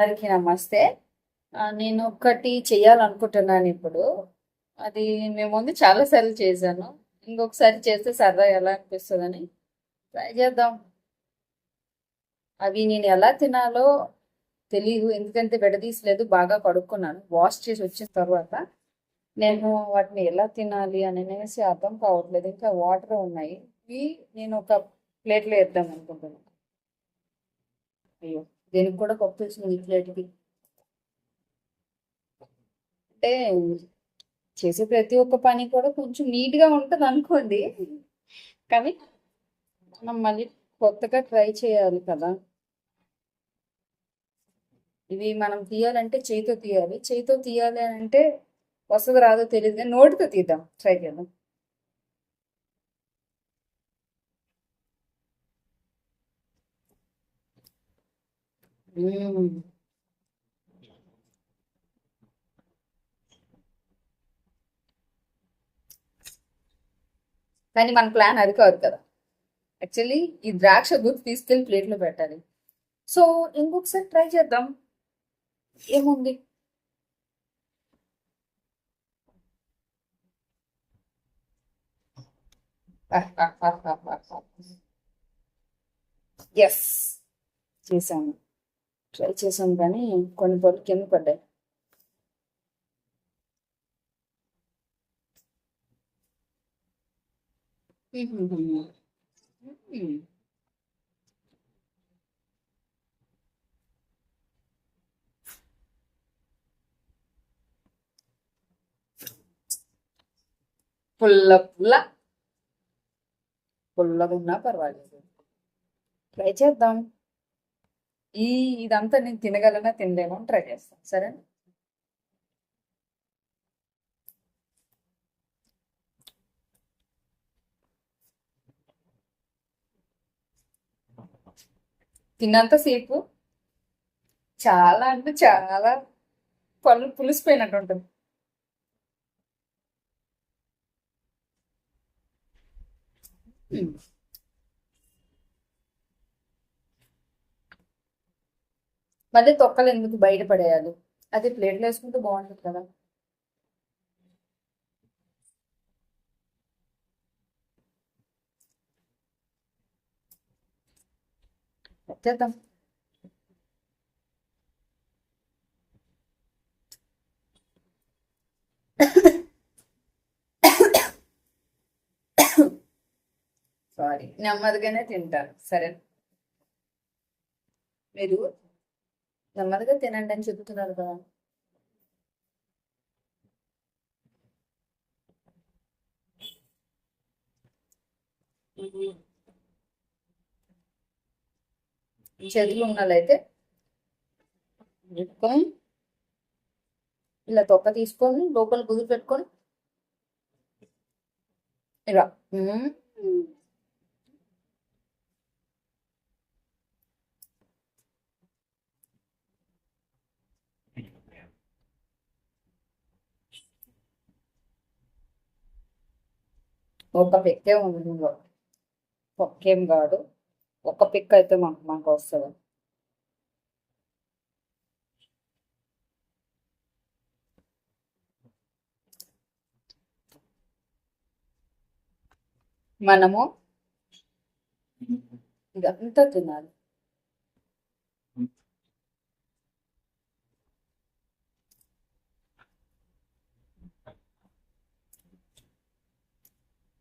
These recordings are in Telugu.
అందరికీ నమస్తే. నేను ఒకటి చేయాలనుకుంటున్నాను ఇప్పుడు. అది మేము ముందు చాలా సార్లు చేశాను. ఇంకొకసారి చేస్తే సరదా ఎలా అనిపిస్తుందని ట్రై చేద్దాం. అవి నేను ఎలా తినాలో తెలియదు ఎందుకంటే విడదీసలేదు బాగా కడుక్కున్నాను. వాష్ చేసి వచ్చిన తర్వాత నేను వాటిని ఎలా తినాలి అని అనేసి అర్థం కావట్లేదు. ఇంకా వాటర్ ఉన్నాయి. ఇవి నేను ఒక ప్లేట్లో వేద్దాం అనుకుంటున్నాను. అయ్యో. దీనికి కూడా పప్పు వచ్చింది ఈ అంటే చేసే ప్రతి ఒక్క పని కూడా కొంచెం నీట్గా ఉంటుంది అనుకోండి. కానీ మనం మళ్ళీ కొత్తగా ట్రై చేయాలి కదా. ఇవి మనం తీయాలంటే చేతితో తీయాలి. చేతితో తీయాలి అని అంటే వస్తుంది రాదో తెలియదు కానీ నోటితో తీద్దాం. ట్రై చేద్దాం. Hmm. కానీ మన ప్లాన్ అది కాదు కదా. యాక్చువల్లీ ఈ ద్రాక్ష గుర్తు తీసుకెళ్ళి ప్లేట్లో పెట్టాలి. సో ఇంకొకసారి ట్రై చేద్దాం. ఏముంది? ఎస్ చేశాను. ట్రై చేశాను కానీ కొన్ని పనులు కింద పడ్డాయి. పుల్ల పుల్ల. పుల్లగా ఉన్నా పర్వాలేదు. ట్రై చేద్దాం. ఈ ఇదంతా నేను తినగలనా తినలేమో అని ట్రై చేస్తాను సరే తిన్నంతసేపు చాలా అంటే చాలా పళ్ళు పులిసిపోయినట్టు ఉంటుంది. ఉమ్. మళ్ళీ తొక్కలు ఎందుకు బయటపడేయాలి? అది ప్లేట్లో వేసుకుంటే బాగుంటుంది కదా. చేద్దాం. సారీ నెమ్మదిగానే తింటాను సరే. మీరు నెమ్మదిగా తినండి అని చెప్తున్నారు కదా. చేతులు ఉన్నలైతే పెట్టుకొని ఇలా తొక్క తీసుకొని లోపల కుదురు పెట్టుకొని. ఇలా. ఒక పిక్కే ఉంది. ఒక్కేం కాదు. ఒక పిక్ అయితే మాకు మాకు వస్తుంది. మనము ఇదంతా తినాలి.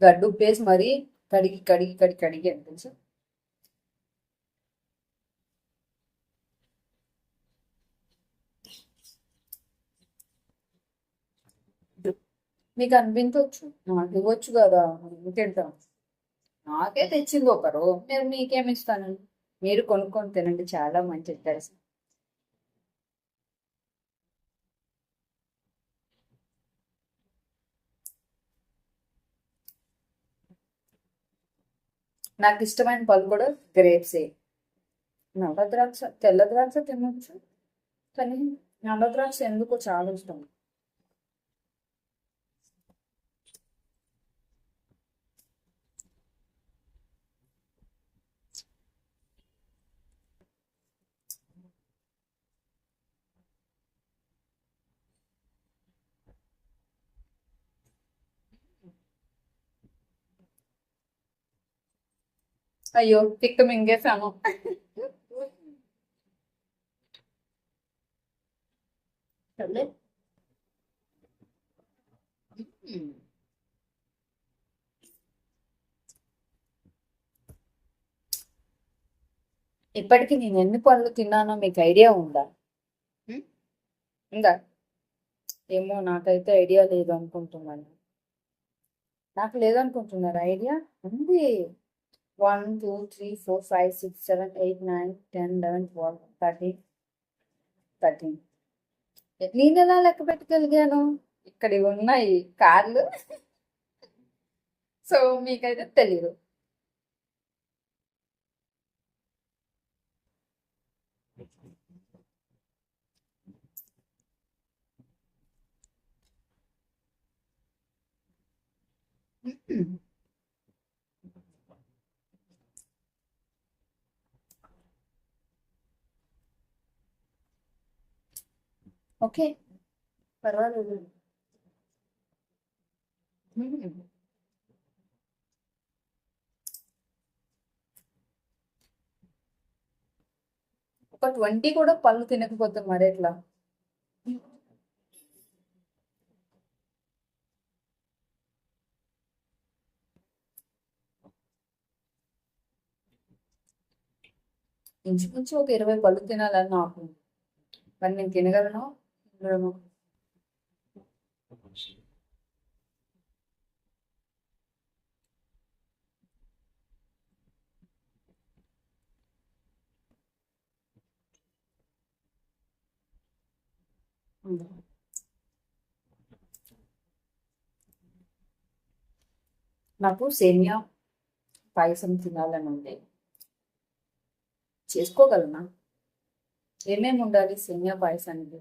గడ్డు పేసి మరీ కడిగి కడిగి కడిగి కడిగి అని తెలుసు? మీకు అనిపించవచ్చు. నాకు ఇవ్వచ్చు కదా తింటాం నాకే తెచ్చింది ఒకరు నేను మీకేమి ఇస్తాను? మీరు కొనుక్కొని తినండి చాలా మంచిది తెలుసు? నాకు ఇష్టమైన పళ్ళు కూడా గ్రేప్సే. నల్ల ద్రాక్ష తెల్ల ద్రాక్ష తినొచ్చు. కానీ నల్ల ద్రాక్ష ఎందుకో చాలా ఇష్టం. అయ్యో తిక్క. మ్మ్. ఇప్పటికి నేను ఎన్ని పళ్ళు తిన్నానో మీకు ఐడియా ఉందా? ఉందా ఏమో నాకైతే ఐడియా లేదు అనుకుంటున్నాను నాకు లేదనుకుంటున్నారు ఐడియా ఉంది one two three four five six seven eight nine ten eleven twelve thirteen thirteen నేను ఎలా లెక్క పెట్టగలిగాను? ఇక్కడ ఉన్నాయి కార్లు. సో మీకైతే తెలీదు. ఓకే. పర్వాలేదు. ఒక ట్వంటీ కూడా పళ్ళు తినకపోతే మరి ఎట్లా? ఇంచుమించు ఒక ఇరవై పళ్ళు తినాలని నాకు. మరి నేను తినగలను. నాకు సేమియా పాయసం తినాలని ఉంది చేసుకోగలనా ఏమేమి ఉండాలి సేమియా పాయసానికి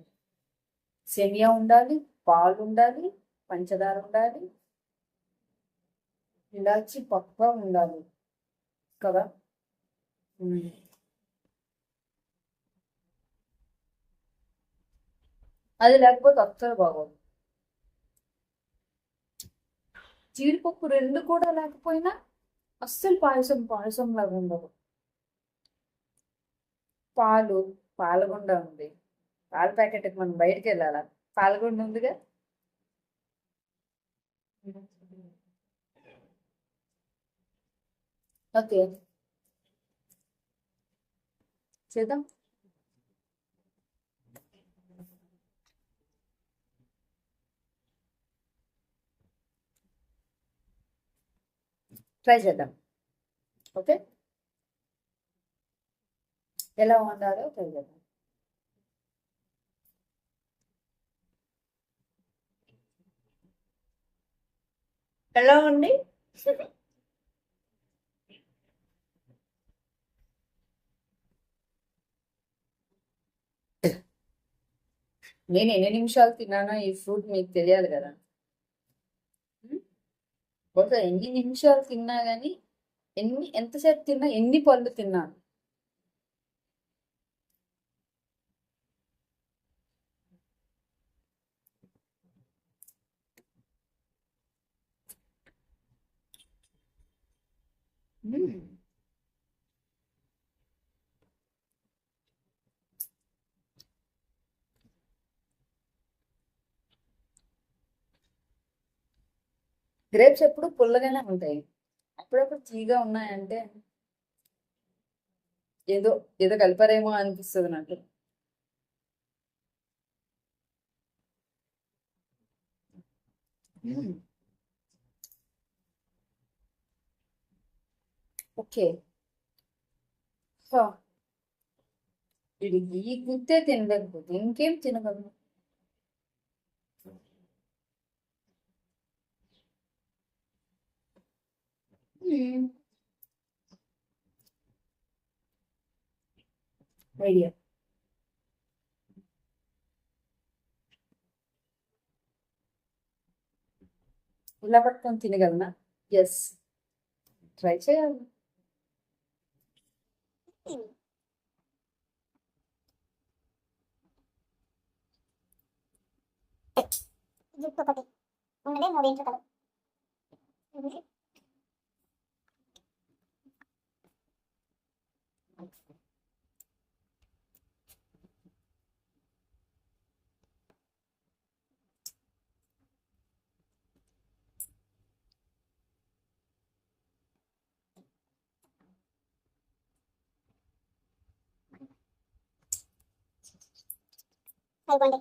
సేమియా ఉండాలి పాలు ఉండాలి పంచదార ఉండాలి ఇలాచి పక్కా ఉండాలి కదా? అది లేకపోతే అస్సలు బాగోదు. జీడిపప్పు రెండు కూడా లేకపోయినా అస్సలు పాయసం పాయసం లాగా ఉండదు. పాలు పాలగుండ ఉంది. పాల ప్యాకెట్ మనం బయటికి వెళ్ళాలా పాలగుండ ఉందిగా ఓకే. చేద్దాం. ట్రై చేద్దాం. ఓకే? ఎలా వండాలో ట్రై చేద్దాం. ఎలా ఉంది? నేను ఎన్ని నిమిషాలు తిన్నానో ఈ ఫ్రూట్ మీకు తెలియాలి కదా? బహుశా ఎన్ని నిమిషాలు తిన్నా కానీ ఎన్ని ఎంతసేపు తిన్నా ఎన్ని పళ్ళు తిన్నాను? Hmm. గ్రేప్స్ ఎప్పుడు పుల్లగానే ఉంటాయి. అప్పుడప్పుడు తీగా ఉన్నాయంటే ఏదో ఏదో కలిపారేమో అనిపిస్తుంది నాకు. మ్మ్. ఓకే హా. ఇది ఈ గుత్తే తినలేకపోతే ఇంకేం తినగలను ఐడియా ఇలా పట్టుకొని తినగలనా ఎస్ ట్రై చేయాలి ずっとかけ。もうレンも勉強だら。Thank you. అయిపోండి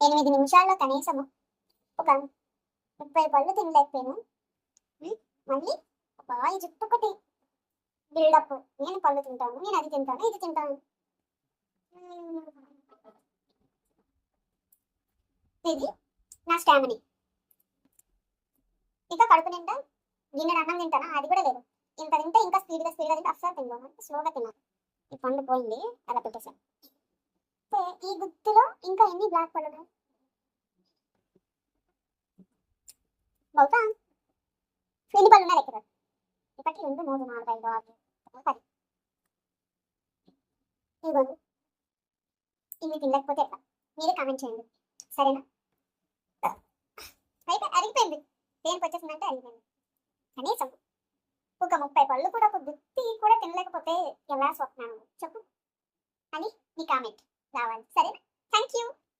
ఎనిమిది నిమిషాల్లో కనీసము ఒక ముప్పై పళ్ళు తినలేకపోయాను. మళ్ళీ బాగా ఈ జుట్టు ఒకటి బిల్డప్. నేను పళ్ళు తింటాను నేను అది తింటాను ఇది తింటాను. ఇది నా స్టామినీ. ఇంకా కడుపు నిండా గిన్నె అన్నం తింటానా? అది కూడా లేదు. ఇంత తింటే ఇంకా స్పీడ్గా స్పీడ్గా తింటే అస్సలు తిన్నాను స్లోగా తిన్నాను ఈ పండు పోయింది అలా పెట్టేశాను అయితే ఈ గుత్తిలో ఇంకా ఎన్ని బ్లాక్ పళ్ళు ఉన్నాయి? బహుశా ఎన్ని పళ్ళు ఉన్నాయి లెక్క ఇప్పటికి రెండు మూడు నాలుగు ఐదు ఆరు పది. ఇదిగోండి ఇవి తినలేకపోతే ఎట్లా? మీరే కామెంట్ చేయండి. సరేనా? అయితే అరిగిపోయింది. దేనికి వచ్చేసిందంటే అరిగిపోయింది. కనీసం ఒక ముప్పై పళ్ళు కూడా ఒక గుత్తి కూడా తినలేకపోతే ఎలా స్వప్నాను చెప్పు. అని మీ కామెంట్ రావాలి సరేనా? Thank you